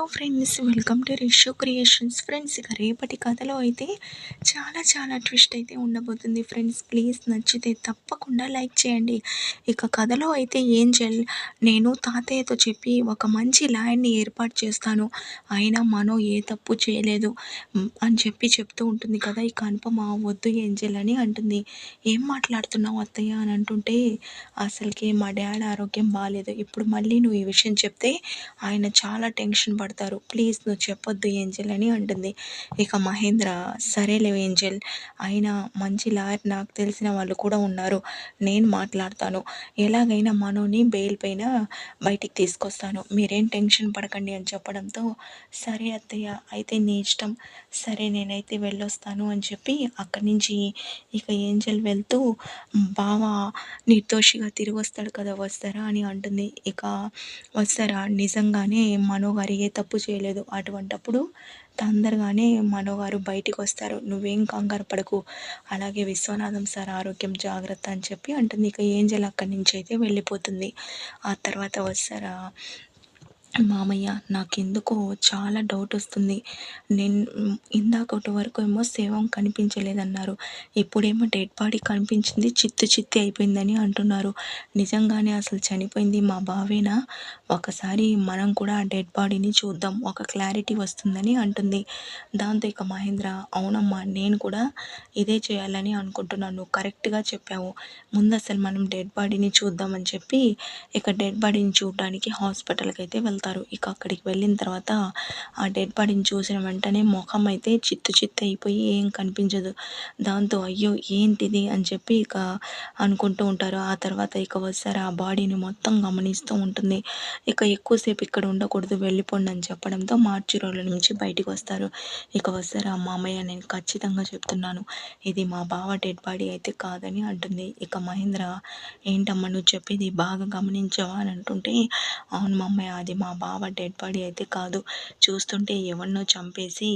Hello friends welcome to Risho creations friends ఇక రేపటి కథలో అయితే చాలా చాలా ట్విస్ట్ అయితే ఉండబోతుంది. ఫ్రెండ్స్ ప్లీజ్ నచ్చితే తప్పకుండా లైక్ చేయండి. ఇక కథలో అయితే ఏంజల్ నేను తాతయ్యతో చెప్పి ఒక మంచి లాయర్ని ఏర్పాటు చేస్తాను. అయినా మనో ఏ తప్పు చేయలేదు అని చెప్పి చెప్తూ ఉంటుంది కదా. ఇక అనుపమ వద్దు ఏంజల్ అని అంటుంది. ఏం మాట్లాడుతున్నావు అత్తయ్య? అని అంటుంటే అసలుకి మా డాడీ ఆరోగ్యం బాగాలేదు ఇప్పుడు మళ్ళీ నువ్వు ఈ విషయం చెప్తే ఆయన చాలా టెన్షన్ పడుతుంది మాట్లాడతారు. ప్లీజ్ నువ్వు చెప్పొద్దు ఏంజల్ అని అంటుంది. ఇక మహేంద్ర సరేలే ఏంజల్ అయినా మంచి లాయర్ నాకు తెలిసిన వాళ్ళు కూడా ఉన్నారు. నేను మాట్లాడతాను. ఎలాగైనా మనోని బెయిల్ పైన బయటికి తీసుకొస్తాను. మీరేం టెన్షన్ పడకండి అని చెప్పడంతో సరే అత్తయ్య అయితే నీ ఇష్టం. సరే నేనైతే వెళ్ళొస్తాను అని చెప్పి అక్కడి నుంచి ఇక ఏంజల్ వెళ్తూ బావ నిర్దోషిగా తిరిగి వస్తాడు కదా వస్తారా అని అంటుంది. ఇక వస్తారా? నిజంగానే మనోగారు ఏ తప్పు చేయలేదు. అటువంటప్పుడు తొందరగానే మనోగారు బయటికి వస్తారు నువ్వేం కంగారు పడకు. అలాగే విశ్వనాథం సార్ ఆరోగ్యం జాగ్రత్త అని చెప్పి అంటుంది. ఇక ఏంజల్ అక్కడి నుంచి అయితే వెళ్ళిపోతుంది. ఆ తర్వాత వస్తారా? మామయ్య నాకెందుకో చాలా డౌట్ వస్తుంది. నేను ఇందాకటి వరకు ఏమో శవం కనిపించలేదన్నారు. ఇప్పుడేమో డెడ్ బాడీ కనిపించింది చిత్తు చిత్తి అయిపోయిందని అంటున్నారు. నిజంగానే అసలు చనిపోయింది మా బావేనా? ఒకసారి మనం కూడా ఆ డెడ్ బాడీని చూద్దాం ఒక క్లారిటీ వస్తుందని అంటుంది. దాంతో ఇక మహేంద్ర అవునమ్మా నేను కూడా ఇదే చేయాలని అనుకుంటున్నాను. నువ్వు కరెక్ట్గా చెప్పావు. ముందు అసలు మనం డెడ్ బాడీని చూద్దామని చెప్పి ఇక డెడ్ బాడీని చూడడానికి హాస్పిటల్కి అయితే వెళ్తాం చేస్తారు. ఇక అక్కడికి వెళ్ళిన తర్వాత ఆ డెడ్ బాడీని చూసిన వెంటనే ముఖం అయితే చిత్తు చిత్తు అయిపోయి ఏం కనిపించదు. దాంతో అయ్యో ఏంటిది అని చెప్పి ఇక అనుకుంటూ ఉంటారు. ఆ తర్వాత ఇక వస్తారు. ఆ బాడీని మొత్తం గమనిస్తూ ఉంటుంది. ఇక ఎక్కువసేపు ఇక్కడ ఉండకూడదు వెళ్ళిపోండి అని చెప్పడంతో మార్చి రోజుల నుంచి బయటికి వస్తారు. ఇక వస్తారు. ఆ మామయ్య నేను ఖచ్చితంగా చెప్తున్నాను. ఇది మా బావ డెడ్ బాడీ అయితే కాదని అంటుంది. ఇక మహేంద్ర ఏంటమ్మా నువ్వు చెప్పేది బాగా గమనించావా? అని అంటుంటే అవును మామయ్య అది మా బావ డెడ్ బాడీ అయితే కాదు. చూస్తుంటే ఎవరినో చంపేసి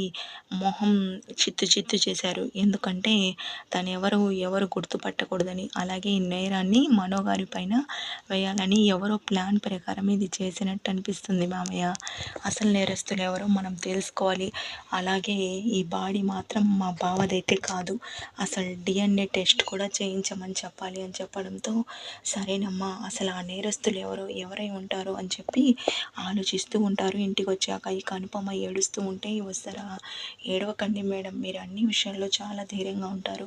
మొహం చిత్తు చిత్తు చేశారు. ఎందుకంటే తను ఎవరు ఎవరు గుర్తుపట్టకూడదని. అలాగే ఈ నేరాన్ని మనోగారి పైన వేయాలని ఎవరో ప్లాన్ ప్రకారం ఇది చేసినట్టు అనిపిస్తుంది మామయ్య. అసలు నేరస్తులు ఎవరో మనం తెలుసుకోవాలి. అలాగే ఈ బాడీ మాత్రం మా బావదైతే కాదు. అసలు డిఎన్ఏ టెస్ట్ కూడా చేయించమని చెప్పాలి అని చెప్పడంతో సరేనమ్మా అసలు ఆ నేరస్తులు ఎవరో ఎవరై ఉంటారు అని చెప్పి ఆలోచిస్తూ ఉంటారు. ఇంటికి వచ్చాక ఈ కనుపమ్మ ఏడుస్తూ ఉంటే వస్తారా? ఏడవకండి మేడం. మీరు అన్ని విషయంలో చాలా ధైర్యంగా ఉంటారు.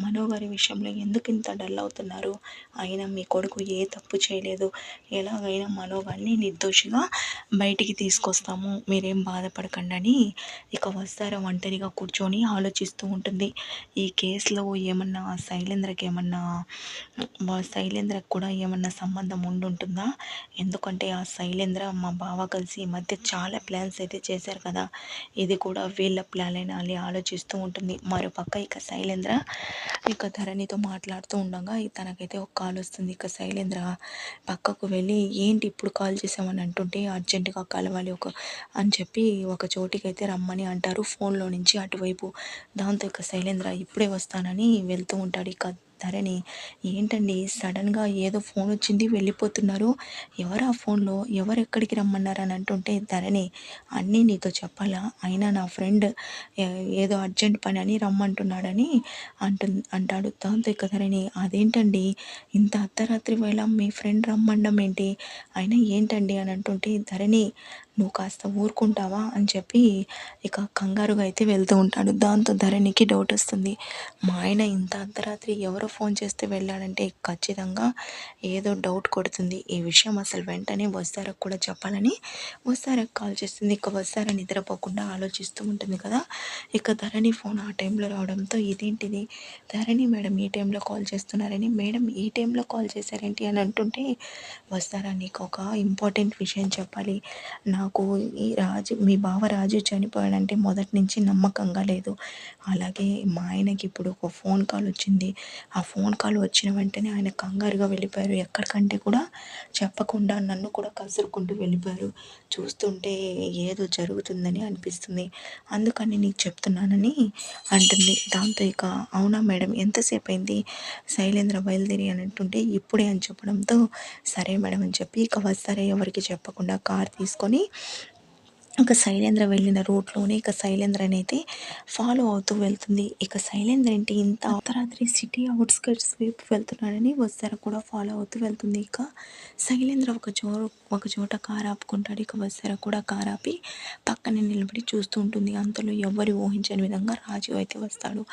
మనోగారి విషయంలో ఎందుకు ఇంత డల్ అవుతున్నారు? అయినా మీ కొడుకు ఏ తప్పు చేయలేదు. ఎలాగైనా మనోగారిని నిర్దోషిగా బయటికి తీసుకొస్తాము. మీరేం బాధపడకండి అని ఇక వస్తారా ఒంటరిగా కూర్చొని ఆలోచిస్తూ ఉంటుంది. ఈ కేసులో ఏమన్నా శైలేంద్రకి ఏమన్నా శైలేంద్రకు కూడా ఏమన్నా సంబంధం ఉండుంటుందా? ఎందుకంటే ఆ శైలేంద్ర మా బావ కలిసి ఈ మధ్య చాలా ప్లాన్స్ అయితే చేశారు కదా. ఇది కూడా వీళ్ళ ప్లాన్ అని ఆలోచిస్తూ ఉంటుంది. మరోపక్క ఇక శైలేంద్ర ఇక ధరణితో మాట్లాడుతూ ఉండగా తనకైతే ఒక కాల్ వస్తుంది. ఇక శైలేంద్ర పక్కకు వెళ్ళి ఏంటి ఇప్పుడు కాల్ చేసామని అంటుంటే అర్జెంటుగా కలవాలి ఒక అని చెప్పి ఒక చోటికి అయితే రమ్మని అంటారు. ఫోన్లో నుంచి అటువైపు దాంతో ఇక శైలేంద్ర ఇప్పుడే వస్తానని వెళ్తూ ఉంటాడు. ఇక ధరణి ఏంటండి? సడన్గా ఏదో ఫోన్ వచ్చింది వెళ్ళిపోతున్నారు. ఎవరు ఆ ఫోన్లో? ఎవరు ఎక్కడికి రమ్మన్నారు అని అంటుంటే ధరణి అన్నీ నీతో చెప్పాలా? అయినా నా ఫ్రెండ్ ఏదో అర్జెంట్ పని అని రమ్మంటున్నాడని అంటు అంటాడు. దాంతో ఇక ధరణి అదేంటండి? ఇంత అర్ధరాత్రి వేళ మీ ఫ్రెండ్ రమ్మండం ఏంటి? అయినా ఏంటండి? అని అంటుంటే ధరణి నువ్వు కాస్త ఊరుకుంటావా? అని చెప్పి ఇక కంగారుగా అయితే వెళ్తూ ఉంటాడు. దాంతో ధరణికి డౌట్ వస్తుంది. మా ఆయన ఇంత అర్ధరాత్రి ఎవరో ఫోన్ చేస్తే వెళ్ళాడంటే ఖచ్చితంగా ఏదో డౌట్ కొడుతుంది. ఈ విషయం అసలు వెంటనే వస్తారకు కూడా చెప్పాలని వస్తారకు కాల్ చేస్తుంది. ఇక వస్తారా నిద్రపోకుండా ఆలోచిస్తూ ఉంటుంది కదా. ఇక ధరణి ఫోన్ ఆ టైంలో రావడంతో ఇదేంటిది? ధరణి మేడం ఈ టైంలో కాల్ చేస్తున్నారని మేడం ఈ టైంలో కాల్ చేశారేంటి అని అంటుంటే వస్తారా నీకు ఒక ఇంపార్టెంట్ విషయం చెప్పాలి. నాకు ఈ రాజు మీ బావ రాజు చనిపోయాడంటే మొదటి నుంచి నమ్మకంగా లేదు. అలాగే మా ఆయనకి ఇప్పుడు ఒక ఫోన్ కాల్ వచ్చింది. ఆ ఆ ఫోన్ కాల్ వచ్చిన వెంటనే ఆయన కంగారుగా వెళ్ళిపోయారు. ఎక్కడికంటే కూడా చెప్పకుండా నన్ను కూడా కసురుకుంటూ వెళ్ళిపోయారు. చూస్తుంటే ఏదో జరుగుతుందని అనిపిస్తుంది. అందుకని నీకు చెప్తున్నానని అంటుంది. దాంతో ఇక అవునా మేడం ఎంతసేపు అయింది? శైలేంద్ర బయలుదేరి అని అంటుంటే ఇప్పుడే అని చెప్పడంతో సరే మేడం అని చెప్పి ఇక వస్తారే ఎవరికి చెప్పకుండా కార్ తీసుకొని ఇక శైలేంద్ర వెళ్ళిన రూట్లోనే ఇక శైలేంద్రనైతే ఫాలో అవుతూ వెళ్తుంది. ఇక శైలేంద్ర ఏంటి? ఇంత అర్ధరాత్రి సిటీ అవుట్స్కట్స్ వైపు వెళ్తున్నాడని వస్తార కూడా ఫాలో అవుతూ వెళ్తుంది. ఇక శైలేంద్ర ఒక చో ఒక చోట కారు ఆపుకుంటాడు. ఇక వస్తార కూడా కారు ఆపి పక్కనే నిలబడి చూస్తూ ఉంటుంది. అంతలో ఎవరు ఊహించని విధంగా రాజు అయితే వస్తాడు.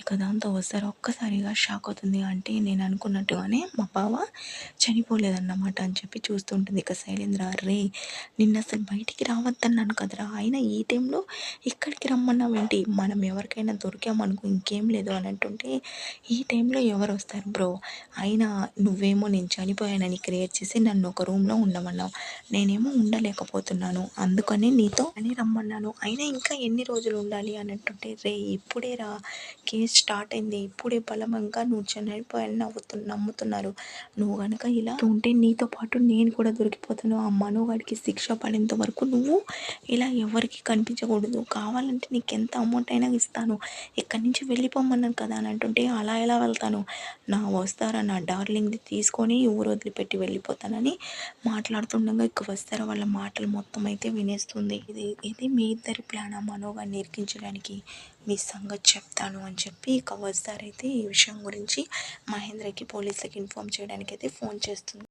ఇక దాంతో వస్తార. ఒక్కసారిగా షాక్ అవుతుంది. అంటే నేను అనుకున్నట్టుగానే మా బావ చనిపోలేదన్నమాట అని చెప్పి చూస్తుంటుంది ఇక శైలేంద్ర రే నిన్న అసలు బయటికి రావద్దన్న అన్నాను కదరా. అయినా ఈ టైంలో ఇక్కడికి రమ్మన్నామేంటి మనం ఎవరికైనా దొరికామనుకో ఇంకేం లేదు అని అంటుంటే ఈ టైంలో ఎవరు వస్తారు బ్రో? అయినా నువ్వేమో నేను చనిపోయానని క్రియేట్ చేసి నన్ను ఒక రూమ్లో ఉండమన్నావు. నేనేమో ఉండలేకపోతున్నాను. అందుకని నీతో అని రమ్మన్నాను. అయినా ఇంకా ఎన్ని రోజులు ఉండాలి అని అంటుంటే రే ఇప్పుడే రా కేసు స్టార్ట్ అయింది. ఇప్పుడే బలమంగా నువ్వు చనిపోయాలని నవ్వుతు నమ్ముతున్నారు. నువ్వు కనుక ఇలా ఉంటే నీతో పాటు నేను కూడా దొరికిపోతాను. ఆ మనోగాడికి శిక్ష పడేంత వరకు నువ్వు ఇలా ఎవరికి కనిపించకూడదు. కావాలంటే నీకు ఎంత అమౌంట్ అయినా ఇస్తాను. ఇక్కడి నుంచి వెళ్ళిపోమన్నాను కదా అని అంటుంటే అలా ఎలా వెళ్తాను? నా వస్తారా నా డార్లింగ్ది తీసుకొని ఊరు వదిలిపెట్టి వెళ్ళిపోతానని మాట్లాడుతుండగా ఇక వస్తారా వాళ్ళ మాటలు మొత్తం అయితే వినేస్తుంది. ఇది ఇది మీ ఇద్దరి ప్లాన్ మనోగా నేర్పించడానికి? మీ సంగతి చెప్తాను అని చెప్పి ఇక వస్తారైతే ఈ విషయం గురించి మహేంద్రకి పోలీసులకి ఇన్ఫామ్ చేయడానికి అయితే ఫోన్ చేస్తుంది.